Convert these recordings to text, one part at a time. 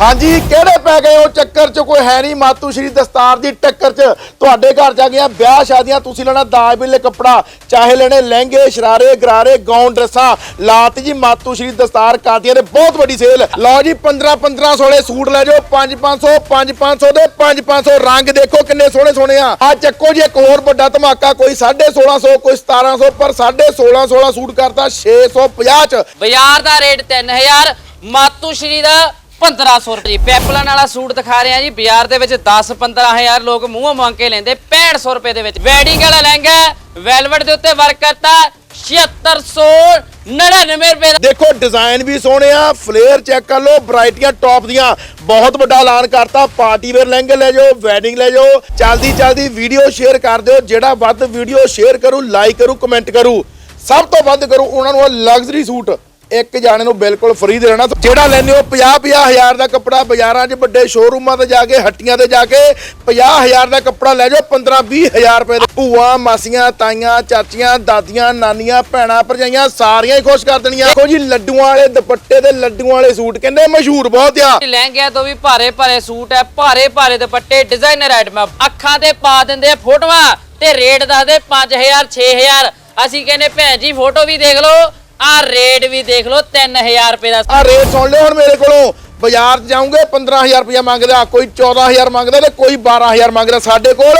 ਹਾਂਜੀ, ਕਿਹੜੇ ਪੈ ਗਏ ਉਹ ਚੱਕਰ 'ਚ ਕੋਈ ਹੈ ਨਹੀਂ। ਮਾਤੂ ਸ਼੍ਰੀ ਦਸਤਾਰ ਦੀ ਟੱਕਰ 'ਚ ਤੁਹਾਡੇ ਘਰ ਜਾ ਗਿਆ ਵਿਆਹ ਸ਼ਾਦੀਆਂ। ਤੁਸੀਂ ਲੈਣਾ ਦਾਜ ਵੇਲੇ ਕੱਪੜਾ, ਚਾਹੇ ਲੈਣੇ ਲਹਿੰਗੇ, ਸ਼ਰਾਰੇ, ਗਰਾਰੇ, ਗਾਊਨ ਡਰੈਸਾਂ। ਲਾਤ ਜੀ, ਮਾਤੂ ਸ਼੍ਰੀ ਦਸਤਾਰ ਕਾਦੀਆਂ ਦੇ ਬਹੁਤ ਵੱਡੀ ਸੇਲ ਲਓ ਜੀ 15 1500 ਵਾਲੇ ਸੂਟ ਲੈ ਜਾਓ। 5 500 5 500 ਦੇ 5 500 ਰੰਗ ਦੇਖੋ ਕਿੰਨੇ ਸੋਹਣੇ ਸੋਹਣੇ ਆ। ਆ ਚੱਕੋ ਜੀ, ਇੱਕ ਹੋਰ ਵੱਡਾ ਧਮਾਕਾ। ਕੋਈ 1650 ਕੋਈ 1700 ਪਰ 1650 16 ਸੂਟ ਕਰਤਾ। 650 ਚ। ਬਾਜ਼ਾਰ ਦਾ ਰੇਟ 3000 ਮਾਤੂ ਸ਼੍ਰੀ ਦਾ 1500 ਰੁਪਏ। ਪੈਪਲਨ ਵਾਲਾ ਸੂਟ ਦਿਖਾ ਰਹੇ ਆ ਜੀ। ਬਾਜ਼ਾਰ ਦੇ ਵਿੱਚ 10 15000 ਲੋਕ ਮੂੰਹੋਂ ਮੰਗ ਕੇ ਲੈਂਦੇ 6500 ਰੁਪਏ ਦੇ ਵਿੱਚ। ਵੈਡਿੰਗ ਵਾਲਾ ਲਹਿੰਗਾ ਵੈਲਵਟ ਦੇ ਉੱਤੇ ਵਰਕ ਕਰਤਾ 7699 ਰੁਪਏ ਦਾ। ਦੇਖੋ ਡਿਜ਼ਾਈਨ ਵੀ ਸੋਹਣੇ ਆ ਫਲੇਅਰ ਚੈੱਕ ਕਰ ਲਓ ਵੈਰਾਈਟੀਆਂ ਟੌਪ ਦੀਆਂ। ਬਹੁਤ ਵੱਡਾ ਐਲਾਨ ਕਰਤਾ ਪਾਰਟੀ ਵੇਅਰ ਲਹਿੰਗੇ ਲੈ ਜਾਓ ਵੈਡਿੰਗ ਲੈ ਜਾਓ। ਚਲਦੀ ਚਲਦੀ ਵੀਡੀਓ ਸ਼ੇਅਰ ਕਰ ਦਿਓ, ਜਿਹੜਾ ਵੱਧ ਵੀਡੀਓ ਸ਼ੇਅਰ ਕਰੂ ਲਾਈਕ ਕਰੂ ਕਮੈਂਟ ਕਰੂ। ਸਭ ਤੋਂ ਵੱਧ ਕਰੂ ਉਹਨਾਂ ਨੂੰ ਲਗਜ਼ਰੀ ਸੂਟ। ਇੱਕ ਜਾਣੇ ਨੂੰ ਬਿਲਕੁਲ ਫ੍ਰੀ ਦੇ ਦੇਣਾ। ਜਿਹੜਾ ਲੈਂਦੇ ਹੋ 50 50 ਹਜ਼ਾਰ ਦਾ ਕੱਪੜਾ ਬਾਜ਼ਾਰਾਂ 'ਚ ਵੱਡੇ ਸ਼ੋਰੂਮਾਂ ਤੇ ਜਾ ਕੇ, ਹੱਟੀਆਂ ਤੇ ਜਾ ਕੇ 50 ਹਜ਼ਾਰ ਦਾ ਕੱਪੜਾ ਲੈ ਜਾਓ 15 20 ਹਜ਼ਾਰ ਰੁਪਏ ਦੇ। ਭੂਆ, ਮਾਸੀਆਂ, ਤਾਈਆਂ, ਚਾਚੀਆਂ, ਦਾਦੀਆਂ, ਨਾਨੀਆਂ, ਭੈਣਾਂ, ਭਰਜਾਈਆਂ ਸਾਰੀਆਂ ਹੀ ਖੁਸ਼ ਕਰ ਦੇਣੀਆਂ। ਦੇਖੋ ਜੀ, ਲੱਡੂਆਂ ਵਾਲੇ ਦੁਪੱਟੇ ਤੇ ਲੱਡੂਆਂ ਵਾਲੇ ਸੂਟ ਕਹਿੰਦੇ ਮਸ਼ਹੂਰ ਬਹੁਤ ਆ। ਲਹਿੰਗਿਆਂ ਤੋਂ ਵੀ ਭਾਰੇ ਭਾਰੇ ਸੂਟ ਹੈ ਭਾਰੇ ਭਾਰੇ ਦੁਪੱਟੇ ਡਿਜ਼ਾਈਨਰ ਆਈਟਮਾਂ ਅੱਖਾਂ ਤੇ ਪਾ ਦਿੰਦੇ ਫੋਟੋਆਂ ਤੇ ਰੇਟ ਦੱਸਦੇ 5000 6000 ਅਸੀਂ ਕਹਿੰਦੇ, ਭੈਣ ਜੀ, ਫੋਟੋ ਵੀ ਦੇਖ ਲਓ। ਆ ਰੇਟ ਵੀ ਦੇਖ ਲਓ 3000 ਰੁਪਏ ਦਾ ਆ ਰੇਟ ਸੁਣ ਲਿਓ ਹੁਣ ਮੇਰੇ ਕੋਲੋਂ। ਬਾਜ਼ਾਰ 'ਚ ਜਾਉਂਗੇ 15000 ਰੁਪਇਆ ਮੰਗਦਾ, ਕੋਈ 14000 ਮੰਗਦਾ ਤੇ ਕੋਈ 12000 ਮੰਗਦਾ ਸਾਡੇ ਕੋਲ।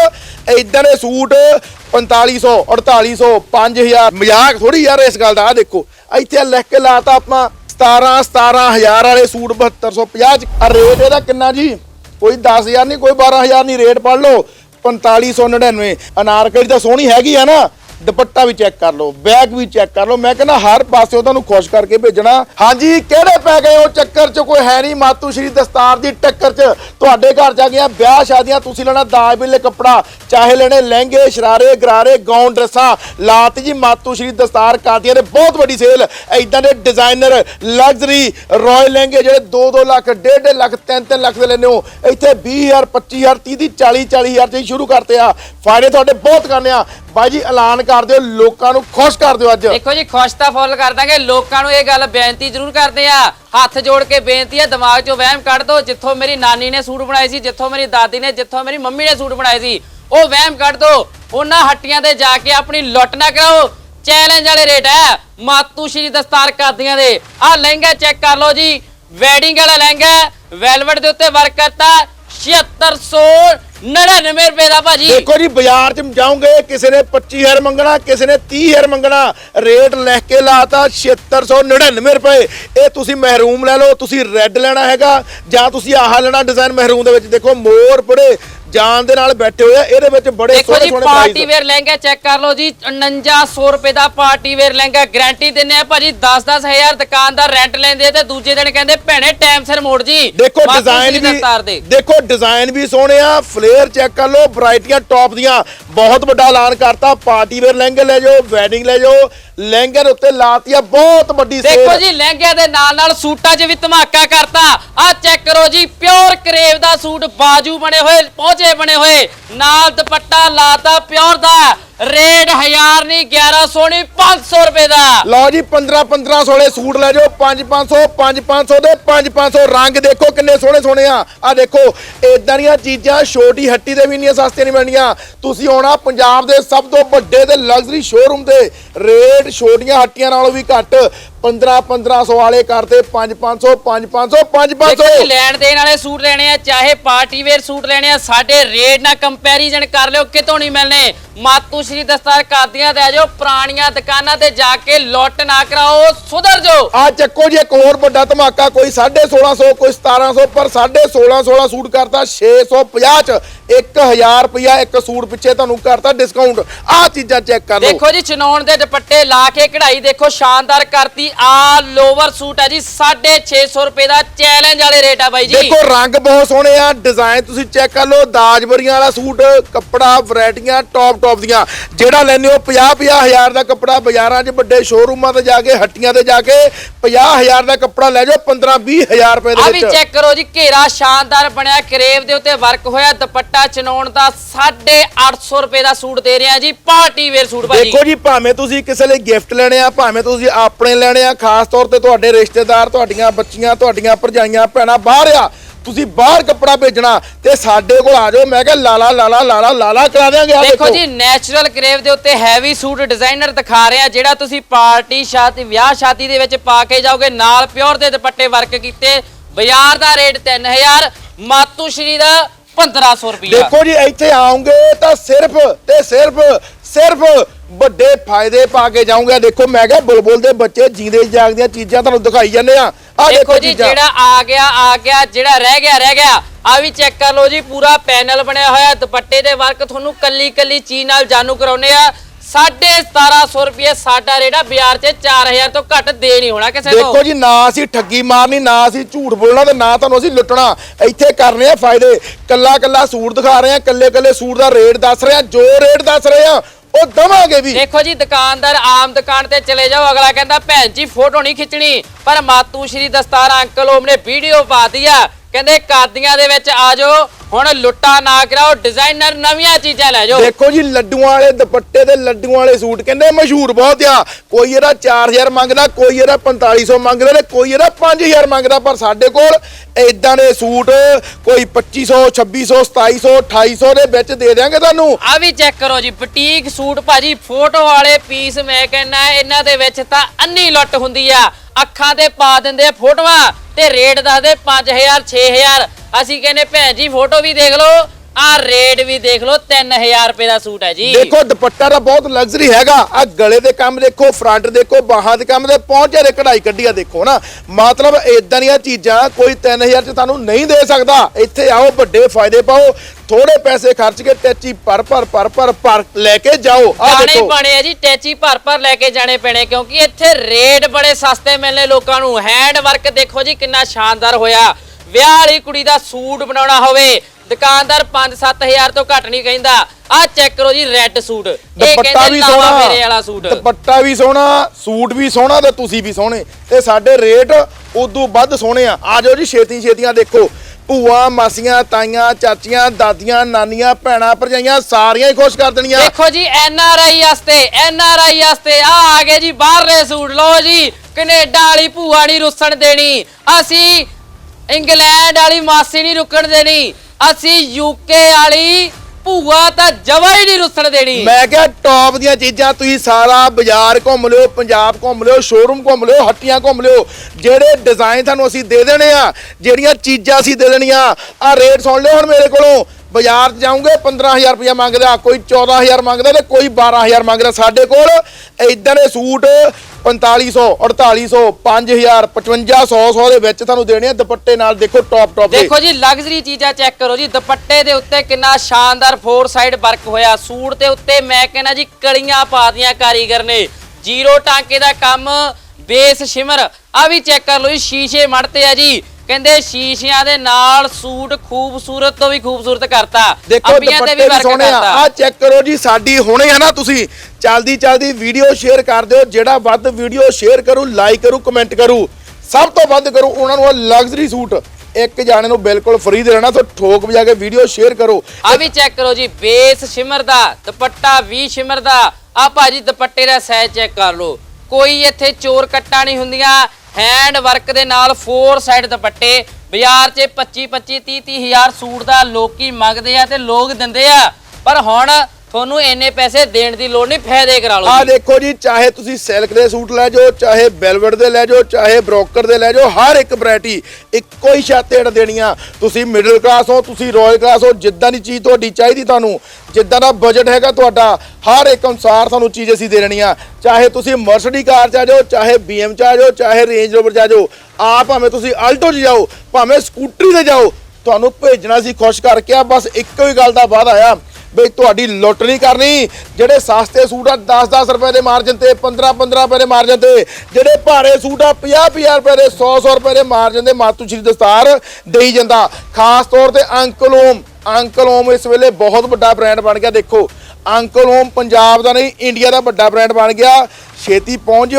ਇਦਾਂ ਦੇ ਸੂਟ 4500 4800 5000 ਮਜ਼ਾਕ ਥੋੜੀ ਯਾਰ ਇਸ ਗੱਲ ਦਾ ਆ ਦੇਖੋ। ਇੱਥੇ ਲਿਖ ਕੇ ਲਾਤਾ ਆਪਾਂ 17 17000 ਵਾਲੇ ਸੂਟ 7250 ਚ। ਆ ਰੇਟ ਇਹਦਾ ਕਿੰਨਾ ਜੀ? ਕੋਈ 10000 ਨਹੀਂ, ਕੋਈ 12000 ਨਹੀਂ, ਰੇਟ ਪੜ ਲਓ। 4599 ਅਨਾਰਕਲੀ ਤਾਂ ਸੋਹਣੀ ਹੈਗੀ ਆ ਨਾ। ਦੁਪੱਟਾ ਵੀ ਚੈੱਕ ਕਰ ਲਓ, ਬੈਗ ਵੀ ਚੈੱਕ ਕਰ ਲਓ। ਮੈਂ ਕਹਿੰਦਾ ਹਰ ਪਾਸੇ ਉਹਨਾਂ ਨੂੰ ਖੁਸ਼ ਕਰਕੇ ਭੇਜਣਾ। ਹਾਂਜੀ, ਕਿਹੜੇ ਪੈ ਗਏ ਉਹ ਚੱਕਰ 'ਚ? ਕੋਈ ਹੈ ਨਹੀਂ ਮਾਤੂ ਸ਼੍ਰੀ ਦਸਤਾਰ ਦੀ ਟੱਕਰ 'ਚ। ਤੁਹਾਡੇ ਘਰ ਜਾ ਗਿਆ ਵਿਆਹ ਸ਼ਾਦੀਆਂ, ਤੁਸੀਂ ਲੈਣਾ ਦਾਜ ਵੇਲੇ ਕੱਪੜਾ, ਚਾਹੇ ਲੈਣੇ ਲਹਿੰਗੇ, ਸ਼ਰਾਰੇ, ਗਰਾਰੇ, ਗਾਊਨ ਡਰੈਸਾਂ। ਲਾਤ ਜੀ, ਮਾਤੂ ਸ਼੍ਰੀ ਦਸਤਾਰ ਕਾਦੀਆਂ ਦੇ ਬਹੁਤ ਵੱਡੀ ਸੇਲ ਐਦਾਂ ਦੇ ਡਿਜ਼ਾਈਨਰ ਲਗਜ਼ਰੀ ਰਾਇਲ ਲਹਿੰਗੇ ਜਿਹੜੇ 2-2 ਲੱਖ 1.5 ਲੱਖ 3-3 ਲੱਖ ਦੇ ਲੈਂਦੇ ਹੋ। ਇੱਥੇ 20000 25000 30 40 40000 ਚ ਸ਼ੁਰੂ ਕਰਤੇ ਆ। ਫਾਇਦੇ ਤੁਹਾਡੇ ਬਹੁਤ ਕਰਨੇ ਆ। ਬਾਈ ਜੀ, ਐਲਾਨ ਕਰ ਦਿਓ, ਲੋਕਾਂ ਨੂੰ ਖੁਸ਼ ਕਰ ਦਿਓ ਅੱਜ। ਦੇਖੋ ਜੀ, ਖੁਸ਼ ਤਾਂ ਫੁੱਲ ਕਰ ਦਾਂਗੇ, ਲੋਕਾਂ ਨੂੰ ਇਹ ਗੱਲ ਬੇਨਤੀ ਜ਼ਰੂਰ ਕਰਦੇ ਆ। ਹੱਥ ਜੋੜ ਕੇ ਬੇਨਤੀ ਹੈ ਦਿਮਾਗ 'ਚੋਂ ਵਹਿਮ ਕੱਢ ਦਿਓ ਜਿੱਥੋਂ ਮੇਰੀ ਨਾਨੀ ਨੇ ਸੂਟ ਬਣਾਏ ਸੀ, ਜਿੱਥੋਂ ਮੇਰੀ ਦਾਦੀ ਨੇ, ਜਿੱਥੋਂ ਮੇਰੀ ਮੰਮੀ ਨੇ ਸੂਟ ਬਣਾਏ ਸੀ, ਉਹ ਵਹਿਮ ਕੱਢ ਦਿਓ ਉਹਨਾਂ ਹੱਟੀਆਂ ਤੇ ਜਾ ਕੇ ਆਪਣੀ ਲੁੱਟ ਨਾ ਕਰਾਓ ਚੈਲੰਜ ਵਾਲੇ ਰੇਟ ਹੈ, ਮਾਤੂ ਸ਼੍ਰੀ ਦਸਤਾਰ ਕਰਦੀਆਂ ਦੇ। ਆਹ ਲਹਿੰਗਾ ਚੈੱਕ ਕਰ ਲਓ ਜੀ ਵੈਡਿੰਗ ਵਾਲਾ ਲਹਿੰਗਾ ਵੈਲਵਟ ਦੇ ਉੱਤੇ ਵਰਕ ਕਰਤਾ 7699 ਰੁਪਏ ਦਾ ਭਾਜੀ। ਦੇਖੋ ਜੀ, ਬਾਜ਼ਾਰ 'ਚ ਜਾਓਗੇ, ਕਿਸੇ ਨੇ 25000 ਮੰਗਣਾ, ਕਿਸੇ ਨੇ 30000 ਮੰਗਣਾ, ਰੇਟ ਲਿਖ ਕੇ ਲਾਤਾ 7699 ਰੁਪਏ। ਇਹ ਤੁਸੀਂ ਮਹਿਰੂਮ ਲੈ ਲਓ, ਤੁਸੀਂ ਰੈੱਡ ਲੈਣਾ ਹੈਗਾ, ਜਾਂ ਤੁਸੀਂ ਆਹ ਲੈਣਾ ਡਿਜ਼ਾਈਨ ਮਹਿਰੂਮ ਦੇ ਵਿੱਚ। ਦੇਖੋ, ਮੋਰ ਬੜੇ ਜਾਨ ਦੇ ਨਾਲ ਬੈਠੇ ਹੋਏ ਆ ਇਹਦੇ ਵਿੱਚ ਬੜੇ ਦੇਖੋ ਸੋਹਣੇ ਜੀ ਸੋਹਣੇ ਪਾਰਟੀ ਵੇਅਰ ਲਹਿੰਗਾ ਚੈੱਕ ਕਰ ਲਓ ਜੀ 4900 ਰੁਪਏ ਦਾ ਪਾਰਟੀ ਵੇਅਰ ਲਹਿੰਗਾ ਗਾਰੰਟੀ ਦਿੰਨੇ ਆ ਭਾਜੀ 10-10 ਹਜ਼ਾਰ ਦੁਕਾਨਦਾਰ ਰੈਂਟ ਲੈਂਦੇ ਆ ਤੇ ਦੂਜੇ ਦਿਨ ਕਹਿੰਦੇ ਭੈਣੇ ਟਾਈਮ ਸਿਰ ਮੋੜ ਜੀ। ਦੇਖੋ ਡਿਜ਼ਾਈਨ ਦਸਤਾਰ ਵੀ ਦੇਖੋ ਡਿਜ਼ਾਈਨ ਵੀ ਸੋਹਣੇ ਆ ਫਲੇਅਰ ਚੈੱਕ ਕਰ ਲਓ ਵੈਰਾਈਟੀਆਂ ਟੌਪ ਦੀਆਂ। ਬਹੁਤ ਵੱਡਾ ਐਲਾਨ ਕਰਤਾ ਪਾਰਟੀ ਵੇਅਰ ਲਹਿੰਗੇ ਲੈ ਜਾਓ ਵੈਡਿੰਗ ਲੈ ਜਾਓ ਲਹਿੰਗੇ ਦੇ ਉੱਤੇ ਲਾਤੀ ਆ ਬਹੁਤ ਵੱਡੀ ਦੇਖੋ ਸੇਲ ਜੀ ਲਹਿੰਗਿਆਂ ਦੇ ਨਾਲ ਨਾਲ ਸੂਟਾਂ 'ਚ ਵੀ ਧਮਾਕਾ ਕਰਤਾ। ਆ ਚੈੱਕ ਕਰੋ ਜੀ ਪਿਓਰ ਕਰੇਵ ਦਾ ਸੂਟ ਬਾਜੂ ਬਣੇ ਹੋਏ ਪਹੁੰਚੇ ਬਣੇ ਹੋਏ। ਨਾਲ ਦੁਪੱਟਾ ਲਾਤਾ ਪਿਓਰ ਦਾ। ਰੇਟ 1000 ਨਹੀਂ 1100 ਨਹੀਂ 500 ਰੁਪਏ ਦਾ। ਲਓ ਜੀ 15 1500 ਵਾਲੇ ਸੂਟ ਲੈ ਜਾਓ। 5 500 5 500 ਦੇ 5 500 ਰੰਗ ਦੇਖੋ ਕਿੰਨੇ ਸੋਹਣੇ ਸੋਹਣੇ ਆ। ਆ ਦੇਖੋ ਇਦਾਂ ਦੀਆਂ ਚੀਜ਼ਾਂ ਛੋਟੀ ਹੱਟੀ ਦੇ ਵੀ ਇੰਨੀਆਂ ਸਸਤੀਆਂ ਨਹੀਂ ਮਿਲਣੀਆਂ। ਤੁਸੀਂ ਆਉਣਾ ਪੰਜਾਬ ਦੇ ਸਭ ਤੋਂ ਵੱਡੇ ਤੇ ਲਗਜ਼ਰੀ ਸ਼ੋਰੂਮ ਤੇ। ਰੇਟ ਛੋਟੀਆਂ ਹੱਟੀਆਂ ਨਾਲੋਂ ਵੀ ਘੱਟ। 15 1500 ਵਾਲੇ ਕਰਦੇ 5 500 5 500 5 ਦੇਖੋ 500 ਜੀ ਲੈਣ ਦੇਣ ਵਾਲੇ ਸੂਟ ਲੈਣੇ ਆ ਚਾਹੇ ਪਾਰਟੀ ਵੇਅਰ ਸੂਟ ਲੈਣੇ ਆ ਸਾਡੇ ਰੇਟ ਨਾਲ ਕੰਪੈਰੀਜ਼ਨ ਕਰ ਲਿਓ ਕਿਤੋਂ ਨਹੀਂ ਮਿਲਣੇ। ਮਾਤੂ ਸ਼੍ਰੀ ਦਸਤਾਰ ਕਾਦੀਆਂ ਤੇ ਆ ਜਾਓ ਪੁਰਾਣੀਆਂ ਦੁਕਾਨਾਂ ਤੇ ਜਾ ਕੇ ਲੁੱਟ ਨਾ ਕਰਾਓ ਸੁਧਰ ਜਾਓ। ਆ ਚੱਕੋ ਜੀ ਇੱਕ ਹੋਰ ਵੱਡਾ ਧਮਾਕਾ ਕੋਈ 1650 ਕੋਈ 1700 ਪਰ 1650 16 ਸੂਟ ਕਰਤਾ 650 ਚ। 1000 ਰੁਪਿਆ ਇੱਕ ਸੂਟ ਪਿੱਛੇ ਤੁਹਾਨੂੰ ਕਰਤਾ ਡਿਸਕਾਊਂਟ ਆ ਚੀਜ਼ਾਂ ਚੈੱਕ ਕਰ ਲਓ। ਦੇਖੋ ਜੀ ਚਨੌਣ ਦੇ ਦੁਪੱਟੇ ਲਾ ਕੇ ਕਢਾਈ ਦੇਖੋ ਸ਼ਾਨਦਾਰ ਕਰਤੀ ਆ ਲੋਵਰ ਸੂਟ ਹੈ ਜੀ 650 ਰੁਪਏ ਦਾ ਚੈਲੰਜ ਵਾਲੇ ਰੇਟ ਆ ਬਾਈ ਜੀ। ਦੇਖੋ ਰੰਗ ਬਹੁਤ ਸੋਹਣੇ ਆ ਡਿਜ਼ਾਈਨ ਤੁਸੀਂ ਚੈੱਕ ਕਰ ਲਓ ਦਾਜਬਰੀਆਂ ਵਾਲਾ ਸੂਟ ਕੱਪੜਾ ਵੈਰਾਈਟੀਆਂ ਟੌਪ ਟੌਪ ਦੀਆਂ। ਜਿਹੜਾ ਲੈਂਦੇ ਹੋ 50 50 ਹਜ਼ਾਰ ਦਾ ਕੱਪੜਾ ਬਾਜ਼ਾਰਾਂ 'ਚ ਵੱਡੇ ਸ਼ੋਰੂਮਾਂ ਤੇ ਜਾ ਕੇ ਹੱਟੀਆਂ ਤੇ ਜਾ ਕੇ 50 ਹਜ਼ਾਰ ਦਾ ਕੱਪੜਾ ਲੈ ਜਾਓ 15 20 ਹਜ਼ਾਰ ਰੁਪਏ ਆ ਦੇ ਵੀ ਵਿੱਚ। ਚੈੱਕ ਕਰੋ ਜੀ ਘੇਰਾ ਸ਼ਾਨਦਾਰ ਬਣਿਆ ਕਰੇਵ ਦੇ ਉੱਤੇ ਵਰਕ ਹੋਇਆ ਦੁਪੱਟਾ ਚਨੌਣ ਦਾ 850 ਰੁਪਏ ਦਾ ਸੂਟ ਦੇ ਰਿਹਾ ਜੀ ਪਾਰਟੀ ਵੇਅਰ ਸੂਟ ਭਾਜੀ ਦੇਖੋ ਜੀ ਭਾਵੇਂ ਤੁਸੀਂ ਕਿਸੇ ਲਈ ਗਿਫਟ ਲੈਣੇ ਆ ਭਾਵੇਂ ਤੁਸੀਂ ਆਪਣੇ ਲੈਣੇ ਆ ਖਾਸ ਤੌਰ ਤੇ ਤੁਹਾਡੇ ਰਿਸ਼ਤੇਦਾਰ ਤੁਹਾਡੀਆਂ ਬੱਚੀਆਂ ਤੁਹਾਡੀਆਂ ਭਰਜਾਈਆਂ ਭੈਣਾਂ ਬਾਹਰ ਆ। ਤੁਸੀਂ ਬਾਹਰ ਕੱਪੜਾ ਭੇਜਣਾ ਤੇ ਸਾਡੇ ਕੋਲ ਆ ਜਾਓ। ਮੈਂ ਕਿਹਾ ਲਾਲਾ ਲਾਲਾ ਲਾਲਾ ਲਾਲਾ ਕਰਾ ਦਿਆਂਗੇ ਆ ਦੇਖੋ ਜੀ ਨੈਚੁਰਲ ਕਰੇਵ ਦੇ ਉੱਤੇ ਹੈਵੀ ਸੂਟ ਡਿਜ਼ਾਈਨਰ ਦਿਖਾ ਰਹੇ ਆ ਜਿਹੜਾ ਤੁਸੀਂ ਪਾਰਟੀ ਸ਼ਾਦੀ ਵਿਆਹ ਸ਼ਾਦੀ ਦੇ ਵਿੱਚ ਪਾ ਕੇ ਜਾਓਗੇ ਨਾਲ ਪਿਓਰ ਦੇ ਦੁਪੱਟੇ ਵਰਕ ਕੀਤੇ। ਬਾਜ਼ਾਰ ਦਾ ਰੇਟ 3000 ਮਾਤੂ ਸ਼੍ਰੀ ਦਾ 1500 ਰੁਪਇਆ ਦੇਖੋ ਜੀ ਇੱਥੇ ਆਉਂਗੇ ਤਾਂ ਸਿਰਫ ਤੇ ਸਿਰਫ ਸਿਰਫ ਵੱਡੇ ਫਾਇਦੇ ਪਾ ਕੇ ਜਾਉਂਗੇ ਦੇਖੋ ਮੈਂ ਕਿਹਾ ਬੁਲਬੁਲ ਦੇ ਬੱਚੇ ਜੀਂਦੇ ਜਾਗਦੀਆਂ ਚੀਜ਼ਾਂ ਤੁਹਾਨੂੰ ਦਿਖਾਈ ਜਾਂਦੇ ਆ। ਆ ਦੇਖੋ ਜੀ ਚੀਜ਼ਾਂ। ਜਿਹੜਾ ਆ ਗਿਆ ਆ ਗਿਆ ਜਿਹੜਾ ਰਹਿ ਗਿਆ ਰਹਿ ਗਿਆ ਆ ਵੀ ਚੈੱਕ ਕਰ ਲਓ ਜੀ ਪੂਰਾ ਪੈਨਲ ਬਣਿਆ ਹੋਇਆ ਦੁਪੱਟੇ ਦੇ ਵਰਕ ਤੁਹਾਨੂੰ ਕੱਲੀ ਕੱਲੀ ਚੀਜ਼ ਨਾਲ ਜਾਣੂ ਕਰਾਉਨੇ ਆ। 1750 ਰੁਪਏ ਸਾਡਾ ਆ ਬਾਜ਼ਾਰ 'ਚ 4000 ਤੋਂ ਘੱਟ ਦੇ ਨਹੀਂ ਹੋਣਾ ਕਿਸੇ ਤੋਂ ਦੇਖੋ ਜੀ ਨਾ ਅਸੀਂ ਠੱਗੀ ਮਾਰਨੀ ਨਾ ਅਸੀਂ ਝੂਠ ਬੋਲਣਾ ਤੇ ਨਾ ਤੁਹਾਨੂੰ ਅਸੀਂ ਲੁੱਟਣਾ। ਇੱਥੇ ਕਰਨੇ ਆ ਫਾਇਦੇ। ਕੱਲਾ ਕੱਲਾ ਸੂਟ ਦਿਖਾ ਰਹੇ ਆ ਕੱਲੇ ਕੱਲੇ ਸੂਟ ਦਾ ਰੇਟ ਦੱਸ ਰਹੇ ਆ ਜੋ ਰੇਟ ਦੱਸ ਰਹੇ ਆ ਉਹ ਦਵਾਂਗੇ ਵੀ। ਦੇਖੋ ਜੀ, ਦੁਕਾਨਦਾਰ ਆਮ ਦੁਕਾਨ ਤੇ ਚਲੇ ਜਾਓ, ਅਗਲਾ ਕਹਿੰਦਾ, ਭੈਣ ਜੀ, ਫੋਟੋ ਨਹੀਂ ਖਿੱਚਣੀ। ਪਰ ਮਾਤੂ ਸ਼੍ਰੀ ਦਸਤਾਰ ਅੰਕਲ ਉਹਨੇ ਵੀਡੀਓ ਪਾ ਦਿਆ ਕਹਿੰਦੇ, ਕਾਦੀਆਂ ਦੇ ਵਿੱਚ ਆ ਜਾਓ। ਹੁਣ ਲੁੱਟਾ ਨਾ ਕਰਾਓ ਡਿਜ਼ਾਈਨਰ ਨਵੀਆਂ ਚੀਜ਼ਾਂ ਲੈ ਜਾਓ। ਦੇਖੋ ਜੀ ਲੱਡੂਆਂ ਵਾਲੇ ਦੁਪੱਟੇ ਤੇ ਲੱਡੂਆਂ ਵਾਲੇ ਸੂਟ ਕਹਿੰਦੇ ਮਸ਼ਹੂਰ ਬਹੁਤ ਆ। ਕੋਈ ਇਹਦਾ 4000 ਮੰਗਦਾ ਕੋਈ ਇਹਦਾ 4500 ਮੰਗਦਾ ਤੇ ਕੋਈ ਇਹਦਾ 5000 ਮੰਗਦਾ ਪਰ ਸਾਡੇ ਕੋਲ ਇਦਾਂ ਦੇ ਸੂਟ ਕੋਈ 2500 2600 2700 2800 ਦੇ ਵਿੱਚ ਦੇ ਦਿਆਂਗੇ ਤੁਹਾਨੂੰ। ਆ ਵੀ ਚੈੱਕ ਕਰੋ ਜੀ ਬੁਟੀਕ ਸੂਟ ਭਾਜੀ ਫੋਟੋ ਵਾਲੇ ਪੀਸ ਮੈਂ ਕਹਿੰਦਾ ਇਹਨਾਂ ਦੇ ਵਿੱਚ ਤਾਂ ਅੰਨੀ ਲੁੱਟ ਹੁੰਦੀ ਆ। ਅੱਖਾਂ ਤੇ ਪਾ ਦਿੰਦੇ ਆ ਫੋਟੋਆਂ ਤੇ ਰੇਟ ਦੱਸਦੇ 5000 6000 ਅਸੀਂ ਕਹਿੰਦੇ, ਭੈਣ ਜੀ, ਫੋਟੋ ਵੀ ਦੇਖ ਲਓ। ਆ ਰੇਟ ਵੀ ਦੇਖ ਲਓ 3000 ਰੁਪਏ ਦਾ ਸੂਟ ਹੈ ਜੀ। ਦੇਖੋ ਦੁਪੱਟਾ ਦਾ ਬਹੁਤ ਲਗਜ਼ਰੀ ਹੈਗਾ। ਆ ਗਲੇ ਦੇ ਕੰਮ ਦੇਖੋ ਫਰੰਟ ਦੇਖੋ ਬਾਹਾਂ ਦੇ ਕੰਮ ਦੇ ਪਹੁੰਚੇ ਦੇ ਕਢਾਈ ਕੱਢੀ ਆ ਦੇਖੋ ਨਾ। ਮਤਲਬ ਇਦਾਂ ਦੀਆਂ ਚੀਜ਼ਾਂ ਕੋਈ 3000 ਚ ਤੁਹਾਨੂੰ ਨਹੀਂ ਦੇ ਸਕਦਾ। ਇੱਥੇ ਆਓ ਵੱਡੇ ਫਾਇਦੇ ਪਾਓ ਥੋੜੇ ਪੈਸੇ ਖਰਚ ਕੇ ਟੈਚੀ ਪਰ ਪਰ ਪਰ ਪਰ ਪਰ ਲੈ ਕੇ ਜਾਓ। ਆ ਦੇਖੋ। ਪਾਣੇ ਆ ਜੀ ਟੈਚੀ ਭਰ ਭਰ ਲੈ ਕੇ ਜਾਣੇ ਪੈਣੇ ਕਿਉਂਕਿ ਇੱਥੇ ਰੇਟ ਬੜੇ ਸਸਤੇ ਮਿਲਨੇ ਲੋਕਾਂ ਨੂੰ। ਹੈਂਡ ਵਰਕ ਦੇਖੋ ਜੀ ਕਿੰਨਾ ਸ਼ਾਨਦਾਰ ਹੋਇਆ। ਵਿਆਹ ਵਾਲੀ ਕੁੜੀ ਦਾ ਸੂਟ ਬਣਾਉਣਾ ਹੋਵੇ ਦੁਕਾਨਦਾਰ 5-7000 ਤੋਂ ਘੱਟ ਨਹੀਂ ਕਹਿੰਦਾ। ਆਹ ਚੈੱਕ ਕਰੋ ਜੀ ਰੈੱਡ ਸੂਟ ਇਹ ਦੁਪੱਟਾ ਕਹਿੰਦੇ ਵੀ ਲਾਵਾ ਸੋਹਣਾ। ਮੇਰੇ ਵਾਲਾ ਸੂਟ ਦੁਪੱਟਾ ਵੀ ਸੋਹਣਾ ਸੂਟ ਵੀ ਸੋਹਣਾ ਤੇ ਤੁਸੀਂ ਵੀ ਸੋਹਣੇ। ਤੇ ਸਾਡੇ ਰੇਟ ਉਦੋਂ ਵੱਧ ਸੋਹਣੇ ਆ। ਆ ਜਾਓ ਜੀ ਛੇਤੀ ਛੇਤੀਆਂ ਦੇਖੋ। ਭੂਆ ਮਾਸੀਆਂ ਤਾਈਆਂ ਚਾਚੀਆਂ ਦਾਦੀਆਂ ਨਾਨੀਆਂ ਭੈਣਾਂ ਭਰਜਾਈਆਂ ਸਾਰੀਆਂ ਹੀ ਖੁਸ਼ ਕਰ ਦੇਣੀਆਂ। ਦੇਖੋ ਜੀ ਐਨ ਆਰ ਆਈ ਵਾਸਤੇ ਐਨ ਆਰ ਆਈ ਵਾਸਤੇ ਆ ਆ ਗਏ ਜੀ ਬਾਹਰਲੇ ਸੂਟ। ਲਓ ਜੀ ਕੈਨੇਡਾ ਵਾਲੀ ਭੂਆ ਨਹੀਂ ਰੁੱਸਣ ਦੇਣੀ। ਅਸੀਂ ਇੰਗਲੈਂਡ ਵਾਲੀ ਮਾਸੀ ਨਹੀਂ ਰੁਕਣ ਦੇਣੀ। ਅਸੀਂ ਯੂਕੇ ਵਾਲੀ ਭੂਆ ਤਾਂ ਜਵਾ ਹੀ ਨਹੀਂ ਰੁੱਸਣ ਦੇਣੀ। ਮੈਂ ਕਿਹਾ ਟੌਪ ਦੀਆਂ ਚੀਜ਼ਾਂ ਤੁਸੀਂ ਸਾਰਾ ਬਾਜ਼ਾਰ ਘੁੰਮ ਲਿਓ, ਪੰਜਾਬ ਘੁੰਮ ਲਿਓ ਸ਼ੋਰੂਮ ਘੁੰਮ ਲਿਓ, ਹੱਟੀਆਂ ਘੁੰਮ ਲਿਓ। ਜਿਹੜੇ ਡਿਜ਼ਾਈਨ ਤੁਹਾਨੂੰ ਅਸੀਂ ਦੇ ਦੇਣੇ ਆ, ਜਿਹੜੀਆਂ ਚੀਜ਼ਾਂ ਅਸੀਂ ਦੇ ਦੇਣੀਆਂ ਆ ਰੇਟ ਸੁਣ ਲਿਓ ਹੁਣ ਮੇਰੇ ਕੋਲੋਂ। ਬਾਜ਼ਾਰ 'ਚ ਜਾਉਂਗੇ 15000 ਰੁਪਇਆ ਮੰਗਦਾ, ਕੋਈ 14000 ਮੰਗਦਾ ਤੇ ਕੋਈ 12000 ਮੰਗਦਾ ਸਾਡੇ ਕੋਲ। ਇਦਾਂ ਦੇ ਸੂਟ 4500 4800 5000 5500 100 ਦੇ ਵਿੱਚ ਤੁਹਾਨੂੰ ਦੇਣੇ ਆ। ਦੁਪੱਟੇ ਨਾਲ ਦੇਖੋ ਟੌਪ ਟੌਪ ਦੇ। ਦੇਖੋ ਜੀ ਲਗਜ਼ਰੀ ਚੀਜ਼ਾਂ ਚੈੱਕ ਕਰੋ ਜੀ। ਦੁਪੱਟੇ ਦੇ ਉੱਤੇ ਕਿੰਨਾ ਸ਼ਾਨਦਾਰ ਫੋਰ ਸਾਈਡ ਵਰਕ ਹੋਇਆ। ਸੂਟ ਦੇ ਉੱਤੇ ਮੈਂ ਕਹਿੰਦਾ ਜੀ, ਕਲੀਆਂ ਪਾ ਦੀਆਂ ਕਾਰੀਗਰ ਨੇ। ਜ਼ੀਰੋ ਟਾਂਕੇ ਦਾ ਕੰਮ ਬੇਸ ਸ਼ਿਮਰ ਆ ਵੀ ਚੈੱਕ ਕਰ ਲਓ ਜੀ, ਸ਼ੀਸ਼ੇ ਮੜਤੇ ਆ ਜੀ। ਕਹਿੰਦੇ ਸ਼ੀਸ਼ਿਆਂ ਦੇ ਨਾਲ ਸੂਟ ਖੂਬਸੂਰਤ ਤੋਂ ਵੀ ਖੂਬਸੂਰਤ ਕਰਤਾ। ਦੇਖੋ ਤੇ ਦੁਪੱਟੇ ਵੀ ਸੋਹਣੇ ਆ। ਆ ਚੈੱਕ ਕਰੋ ਜੀ ਸਾਡੀ ਹੁਣੇ ਆ ਨਾ ਤੁਸੀਂ। ਚਲਦੀ ਚਲਦੀ ਵੀਡੀਓ ਸ਼ੇਅਰ ਕਰ ਦਿਓ। ਜਿਹੜਾ ਵੱਧ ਵੀਡੀਓ ਸ਼ੇਅਰ ਕਰੂ ਲਾਈਕ ਕਰੂ ਕਮੈਂਟ ਕਰੂ ਸਭ ਤੋਂ ਵੱਧ ਕਰੂ ਉਹਨਾਂ ਨੂੰ ਲਗਜ਼ਰੀ ਸੂਟ। ਇੱਕ ਜਾਣੇ ਨੂੰ ਬਿਲਕੁਲ ਫ੍ਰੀ ਦੇ ਰਹਿਣਾ ਸੋ ਠੋਕ ਵਜਾ ਕੇ ਵੀਡੀਓ ਸ਼ੇਅਰ ਕਰੋ। ਆ ਵੀ ਚੈੱਕ ਕਰੋ ਜੀ ਬੇਸ ਸ਼ਿਮਰ ਦਾ ਦੁਪੱਟਾ ਵੀ ਸ਼ਿਮਰ ਦਾ। ਆ ਭਾਜੀ ਦੁਪੱਟੇ ਦਾ ਸਾਈਜ਼ ਚੈੱਕ ਕਰ ਲਓ। ਕੋਈ ਇੱਥੇ ਚੋਰ ਕੱਟਾ ਨਹੀਂ ਹੁੰਦੀਆਂ। ਹੈਂਡ ਵਰਕ ਦੇ ਨਾਲ ਫੋਰ ਸਾਈਡ ਦੁਪੱਟੇ। ਬਾਜ਼ਾਰ 'ਚ 25 25 30 30 ਹਜ਼ਾਰ ਸੂਟ ਦਾ ਲੋਕੀ ਮੰਗਦੇ ਆ ਤੇ ਲੋਕ ਦਿੰਦੇ ਆ। ਪਰ ਹੁਣ ਤੁਹਾਨੂੰ ਇੰਨੇ ਪੈਸੇ ਦੇਣ ਦੀ ਲੋੜ ਨਹੀਂ ਫਾਇਦੇ ਕਰਾ ਲਓ ਆ। ਦੇਖੋ ਜੀ ਚਾਹੇ ਤੁਸੀਂ ਸਿਲਕ ਦੇ ਸੂਟ ਲੈ ਜਾਓ ਚਾਹੇ ਵੈਲਵਟ ਦੇ ਲੈ ਜਾਓ ਚਾਹੇ ਬ੍ਰੋਕਰ ਦੇ ਲੈ ਜਾਓ ਹਰ ਇੱਕ ਵੈਰਾਈਟੀ ਇੱਕੋ ਹੀ ਛੱਤ ਹੇਠ ਦੇਣੀਆਂ। ਤੁਸੀਂ ਮਿਡਲ ਕਲਾਸ ਹੋ ਤੁਸੀਂ ਰਾਇਲ ਕਲਾਸ ਹੋ ਜਿੱਦਾਂ ਦੀ ਚੀਜ਼ ਤੁਹਾਡੀ ਚਾਹੀਦੀ ਤੁਹਾਨੂੰ ਜਿੱਦਾਂ ਦਾ ਬਜਟ ਹੈਗਾ ਤੁਹਾਡਾ ਹਰ ਇੱਕ ਅਨੁਸਾਰ ਤੁਹਾਨੂੰ ਚੀਜ਼ ਅਸੀਂ ਦੇ ਦੇਣੀਆਂ। ਚਾਹੇ ਤੁਸੀਂ ਮਰਸਡੀ ਕਾਰ ਚ ਆ ਜਾਓ ਚਾਹੇ BM ਚ ਆ ਜਾਓ ਚਾਹੇ ਰੇਂਜ ਰੋਵਰ ਚ ਆ ਜਾਓ ਆ ਭਾਵੇਂ ਤੁਸੀਂ ਆਲਟੋ ਚ ਜਾਓ ਭਾਵੇਂ ਸਕੂਟਰੀ ਤੇ ਜਾਓ ਤੁਹਾਨੂੰ ਭੇਜਣਾ ਸੀ ਖੁਸ਼ ਕਰਕੇ ਆ ਬਸ ਇੱਕੋ ਹੀ ਗੱਲ ਦਾ ਬਾਅਦ ਆਇਆ। ਬਈ ਤੁਹਾਡੀ ਲੁੱਟ ਨਹੀਂ ਕਰਨੀ। ਜਿਹੜੇ ਸਸਤੇ ਸੂਟ ਆ 10-10 ਰੁਪਏ ਦੇ ਮਾਰਜਨ ਤੇ 15-15 ਰੁਪਏ ਦੇ ਮਾਰਜਨ ਤੇ। ਜਿਹੜੇ ਭਾਰੇ ਸੂਟ ਆ 50-50 ਰੁਪਏ ਦੇ 100-100 ਰੁਪਏ ਦੇ ਮਾਰਜਨ ਦੇ ਮਾਤੂ ਸ਼੍ਰੀ ਦਸਤਾਰ ਦੇਈ ਜਾਂਦਾ। ਖਾਸ ਤੌਰ ਤੇ ਅੰਕਲ ਓਮ ਅੰਕਲ ਓਮ ਇਸ ਵੇਲੇ ਬਹੁਤ ਵੱਡਾ ਬ੍ਰਾਂਡ ਬਣ ਗਿਆ, ਦੇਖੋ। ਅੰਕਲ ਓਮ ਪੰਜਾਬ ਦਾ ਨਹੀਂ ਇੰਡੀਆ ਦਾ ਵੱਡਾ ਬ੍ਰਾਂਡ ਬਣ ਗਿਆ। ਛੇਤੀ ਪਹੁੰਚ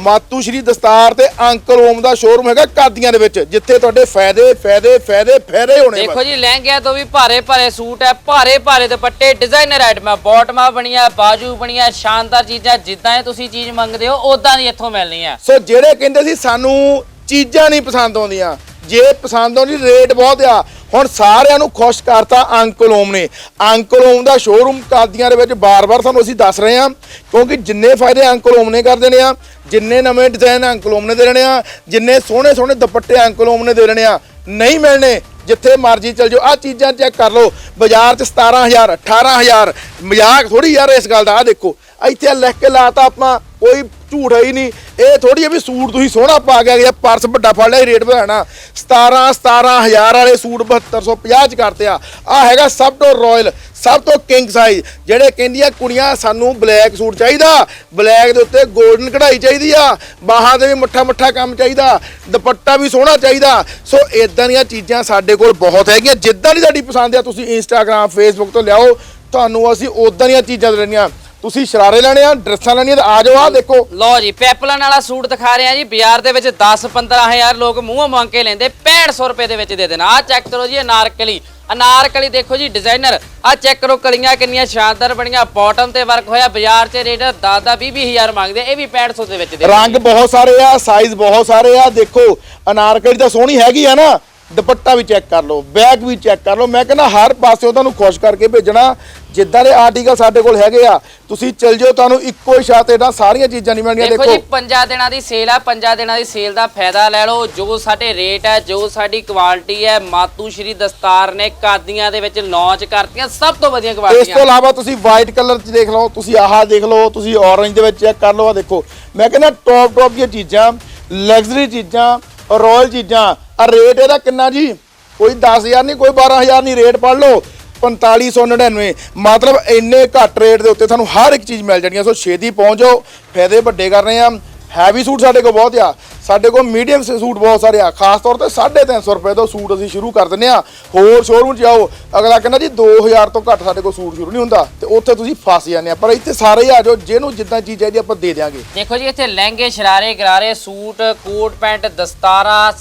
ਮਾਤੂ ਸ਼੍ਰੀ ਦਸਤਾਰ ਤੇ ਅੰਕਲ ਓਮ ਦਾ ਸ਼ੋਰੂਮ ਹੈਗਾ ਕਾਦੀਆਂ ਦੇ ਵਿੱਚ ਜਿੱਥੇ ਤੁਹਾਡੇ ਫਾਇਦੇ ਫਾਇਦੇ ਫਾਇਦੇ ਫਾਇਦੇ ਹੋਣੇ ਦੇਖੋ ਜੀ ਲਹਿੰਗਿਆਂ ਤੋਂ ਵੀ ਭਾਰੇ ਭਾਰੇ ਸੂਟ ਹੈ ਭਾਰੇ ਭਾਰੇ ਦੁਪੱਟੇ ਡਿਜ਼ਾਈਨਰ ਆਈਟਮਾਂ ਬਾਟਮਾਂ ਬਣੀਆਂ ਬਾਜੂ ਬਣੀਆਂ ਸ਼ਾਨਦਾਰ ਚੀਜ਼ਾਂ ਜਿੱਦਾਂ ਇਹ ਤੁਸੀਂ ਚੀਜ਼ ਮੰਗਦੇ ਹੋ ਉਦਾਂ ਦੀ ਇੱਥੋਂ ਮਿਲਣੀ ਆ ਸੋ ਜਿਹੜੇ ਕਹਿੰਦੇ ਸੀ ਸਾਨੂੰ ਚੀਜ਼ਾਂ ਨਹੀਂ ਪਸੰਦ ਆਉਂਦੀਆਂ ਜੇ ਪਸੰਦ ਆਉਂਦੀ ਰੇਟ ਬਹੁਤ ਆ। ਹੁਣ ਸਾਰਿਆਂ ਨੂੰ ਖੁਸ਼ ਕਰਤਾ ਅੰਕਲ ਓਮ ਨੇ। ਅੰਕਲ ਓਮ ਦਾ ਸ਼ੋਰੂਮ ਕਾਦੀਆਂ ਦੇ ਵਿੱਚ ਬਾਰ-ਬਾਰ ਤੁਹਾਨੂੰ ਅਸੀਂ ਦੱਸ ਰਹੇ ਹਾਂ, ਕਿਉਂਕਿ ਜਿੰਨੇ ਫਾਇਦੇ ਅੰਕਲ ਓਮ ਨੇ ਕਰ ਦੇਣੇ ਆ, ਜਿੰਨੇ ਨਵੇਂ ਡਿਜ਼ਾਈਨ ਅੰਕਲ ਓਮ ਨੇ ਦੇ ਦੇਣੇ ਆ, ਜਿੰਨੇ ਸੋਹਣੇ ਸੋਹਣੇ ਦੁਪੱਟੇ ਅੰਕਲ ਓਮ ਨੇ ਦੇ ਦੇਣੇ ਆ, ਨਹੀਂ ਮਿਲਣੇ, ਜਿੱਥੇ ਮਰਜ਼ੀ ਚਲ ਜਾਓ। ਆ ਚੀਜ਼ਾਂ ਚੈੱਕ ਕਰ ਲਓ, ਬਾਜ਼ਾਰ 'ਚ 17000 18000 ਮਜ਼ਾਕ ਥੋੜੀ ਯਾਰ ਇਸ ਗੱਲ ਦਾ ਆ ਦੇਖੋ। ਇੱਥੇ ਲਿਖ ਕੇ ਲਾਤਾ ਆਪਾਂ ਕੋਈ ਝੂਠ ਹੈ ਹੀ ਨਹੀਂ। ਇਹ ਥੋੜੀ ਹੈ ਵੀ ਸੂਟ ਤੁਸੀਂ ਸੋਹਣਾ ਪਾ ਕੇ ਆ ਗਿਆ ਪਰਸ ਵੱਡਾ ਫੜ ਲਿਆ ਰੇਟ ਵਧਾਣਾ 17 17000 ਵਾਲੇ ਸੂਟ 7250 ਚ ਕਰਤੇ ਆ ਆ ਹੈਗਾ ਸਭ ਤੋਂ ਰਾਇਲ ਸਭ ਤੋਂ ਕਿੰਗ ਸਾਈਜ਼ ਜਿਹੜੇ ਕਹਿੰਦੀਆਂ ਕੁੜੀਆਂ ਸਾਨੂੰ ਬਲੈਕ ਸੂਟ ਚਾਹੀਦਾ। ਬਲੈਕ ਦੇ ਉੱਤੇ 골ਡਨ ਕਢਾਈ ਚਾਹੀਦੀ ਆ। ਬਾਹਾਂ ਦੇ ਵੀ ਮੱਠਾ ਮੁੱਠਾ ਕੰਮ ਚਾਹੀਦਾ। ਦੁਪੱਟਾ ਵੀ ਸੋਹਣਾ ਚਾਹੀਦਾ। ਸੋ ਇਦਾਂ ਦੀਆਂ ਚੀਜ਼ਾਂ ਸਾਡੇ ਕੋਲ ਬਹੁਤ ਹੈਗੀਆਂ। ਜਿੱਦਾਂ ਦੀ ਤੁਹਾਡੀ ਪਸੰਦ ਆ, ਤੁਸੀਂ ਇੰਸਟਾਗ੍ਰam ਫੇਸਬੁੱਕ ਤੋਂ ਲਿਆਓ। ਤੁਹਾਨੂੰ ਅਸੀਂ ਉਦਾਂ ਦੀਆਂ ਚੀਜ਼ਾਂ ਦੇਣੀਆਂ ਤੁਸੀਂ ਸ਼ਰਾਰੇ ਲੈਣੇ ਆ ਡਰੈਸਾਂ ਲੈਣੀਆਂ ਤਾਂ ਆ ਜਾਓ ਆ ਦੇਖੋ। ਲਓ ਜੀ ਪੈਪਲਨ ਵਾਲਾ ਸੂਟ ਦਿਖਾ ਰਹੇ ਆ ਜੀ। ਬਾਜ਼ਾਰ ਦੇ ਵਿੱਚ 10 15000 ਲੋਕ ਮੂੰਹੋਂ ਮੰਗ ਕੇ ਲੈਂਦੇ 6500 ਰੁਪਏ ਦੇ ਵਿੱਚ ਦੇ ਦੇਣਾ। ਆ ਚੈੱਕ ਕਰੋ ਜੀ ਅਨਾਰਕਲੀ। ਅਨਾਰਕਲੀ ਦੇਖੋ ਜੀ ਡਿਜ਼ਾਈਨਰ ਆ ਚੈੱਕ ਕਰੋ ਕਲੀਆਂ ਕਿੰਨੀਆਂ ਸ਼ਾਨਦਾਰ ਬਣੀਆਂ। ਬਾਟਮ ਤੇ ਵਰਕ ਹੋਇਆ ਬਾਜ਼ਾਰ 'ਚ ਰੇਟ 10 ਦਾ 20 20000 ਮੰਗਦੇ ਇਹ ਵੀ 6500 ਦੇ ਵਿੱਚ ਦੇ ਰੰਗ ਬਹੁਤ ਸਾਰੇ ਆ ਸਾਈਜ਼ ਬਹੁਤ ਸਾਰੇ ਆ। ਦੇਖੋ ਅਨਾਰਕਲੀ ਤਾਂ ਸੋਹਣੀ ਹੈਗੀ ਆ ਨਾ। ਦੁਪੱਟਾ ਵੀ ਚੈੱਕ ਕਰ ਲਓ ਬੈਗ ਵੀ ਚੈੱਕ ਕਰ ਲਓ। ਮੈਂ ਕਹਿੰਦਾ ਹਰ ਪਾਸੇ ਤੁਹਾਨੂੰ ਖੁਸ਼ ਕਰਕੇ ਭੇਜਣਾ। ਜਿੱਦਾਂ ਦੇ ਆਰਟੀਕਲ ਸਾਡੇ ਕੋਲ ਹੈਗੇ ਆ ਤੁਸੀਂ ਚੱਲ ਜਾਓ ਤੁਹਾਨੂੰ ਇੱਕੋ ਹੀ ਛਾਤੇ ਨਾਲ ਸਾਰੀਆਂ ਚੀਜ਼ਾਂ ਨਹੀਂ ਮਿਲਣੀਆਂ। ਦੇਖੋ ਜੀ ਪੰਜਾਂ ਦਿਨਾਂ ਦੀ ਸੇਲ ਆ ਪੰਜਾਂ ਦਿਨਾਂ ਦੀ ਸੇਲ ਦਾ ਫਾਇਦਾ ਲੈ ਲਓ। ਜੋ ਸਾਡੇ ਰੇਟ ਹੈ ਜੋ ਸਾਡੀ ਕੁਆਲਿਟੀ ਹੈ ਮਾਤੂ ਸ਼੍ਰੀ ਦਸਤਾਰ ਨੇ ਕਾਦੀਆਂ ਦੇ ਵਿੱਚ ਲਾਂਚ ਕਰਤੀਆਂ ਸਭ ਤੋਂ ਵਧੀਆ ਇਸ ਤੋਂ ਕੁਆਲਿਟੀਆਂ ਇਲਾਵਾ ਤੁਸੀਂ ਵਾਈਟ ਕਲਰ 'ਚ ਦੇਖ ਲਓ ਤੁਸੀਂ ਆਹ ਦੇਖ ਲਓ ਤੁਸੀਂ orange ਦੇ ਵਿੱਚ ਚੈੱਕ ਕਰ ਲਓ ਆ ਦੇਖੋ। ਮੈਂ ਕਹਿੰਦਾ ਟੌਪ ਟੌਪ ਦੀਆਂ ਚੀਜ਼ਾਂ ਲਗਜ਼ਰੀ ਚੀਜ਼ਾਂ ਰਾਇਲ ਚੀਜ਼ਾਂ ਆ ਰੇਟ ਇਹਦਾ ਕਿੰਨਾ ਜੀ? ਕੋਈ 10000 ਨਹੀਂ, ਕੋਈ 12000 ਨਹੀਂ, ਰੇਟ ਪੜ ਲਓ। 4599 ਮਤਲਬ ਇੰਨੇ ਘੱਟ ਰੇਟ ਦੇ ਉੱਤੇ ਤੁਹਾਨੂੰ ਹਰ ਇੱਕ ਚੀਜ਼ ਮਿਲ ਜਾਣੀ ਹੈ ਸੋ ਛੇਤੀ ਪਹੁੰਚ ਜਾਓ। ਫਾਇਦੇ ਵੱਡੇ ਕਰ ਰਹੇ ਆ। ਹੈਵੀ ਸੂਟ ਸਾਡੇ ਕੋਲ ਬਹੁਤ ਆ। ਸਾਡੇ ਕੋਲ ਮੀਡੀਅਮ ਸੂਟ ਬਹੁਤ ਸਾਰੇ ਆ। ਖਾਸ ਤੌਰ ਤੇ 350 ਰੁਪਏ ਤੋਂ ਸੂਟ ਅਸੀਂ ਸ਼ੁਰੂ ਕਰ ਦਿੰਨੇ ਆ। ਹੋਰ ਸ਼ੋਰੂਮ 'ਚ ਜਾਓ ਅਗਲਾ ਕਹਿੰਦਾ ਜੀ 2000 ਤੋਂ ਘੱਟ ਸਾਡੇ ਕੋਲ ਸੂਟ ਸ਼ੁਰੂ ਨਹੀਂ ਹੁੰਦਾ। ਤੇ ਉੱਥੇ ਤੁਸੀਂ ਫਸ ਜਾਂਦੇ ਆ। ਪਰ ਇੱਥੇ ਸਾਰੇ ਆ ਜਾਓ। ਜਿਹਨੂੰ ਜਿੱਦਾਂ ਚੀਜ਼ ਚਾਹੀਦੀ ਆਪਾਂ ਦੇ ਦਿਆਂਗੇ। ਦੇਖੋ ਜੀ ਇੱਥੇ ਲਹਿੰਗੇ ਸ਼ਰਾਰੇ ਗਰਾਰੇ ਸੂਟ ਕੋਟ ਪੈਂਟ ਦਸਤਾਰਾਂ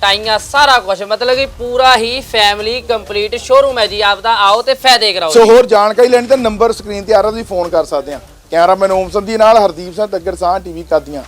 ਟਾਈਆਂ ਸਾਰਾ ਕੁਝ ਮਤਲਬ ਕਿ ਪੂਰਾ ਹੀ ਫੈਮਿਲੀ ਕੰਪਲੀਟ ਸ਼ੋਰੂਮ ਹੈ ਜੀ। ਆਪਦਾ ਆਓ ਤੇ ਫਾਇਦੇ ਕਰਾਓ ਸੋ। ਹੋਰ ਜਾਣਕਾਰੀ ਲੈਣੀ ਤਾਂ ਨੰਬਰ ਸਕਰੀਨ ਤੇ ਆ ਰਿਹਾ ਤੁਸੀਂ ਫੋਨ ਕਰ ਸਕਦੇ ਆ। ਕੈਮਰਾਮੈਨ ਓਮ ਸੰਧੀ ਨਾਲ ਹਰਦੀਪ ਸਿੰਘ ਤੱਕਰ ਸਾਹ ਟੀਵੀ ਕਾਦੀਆਂ।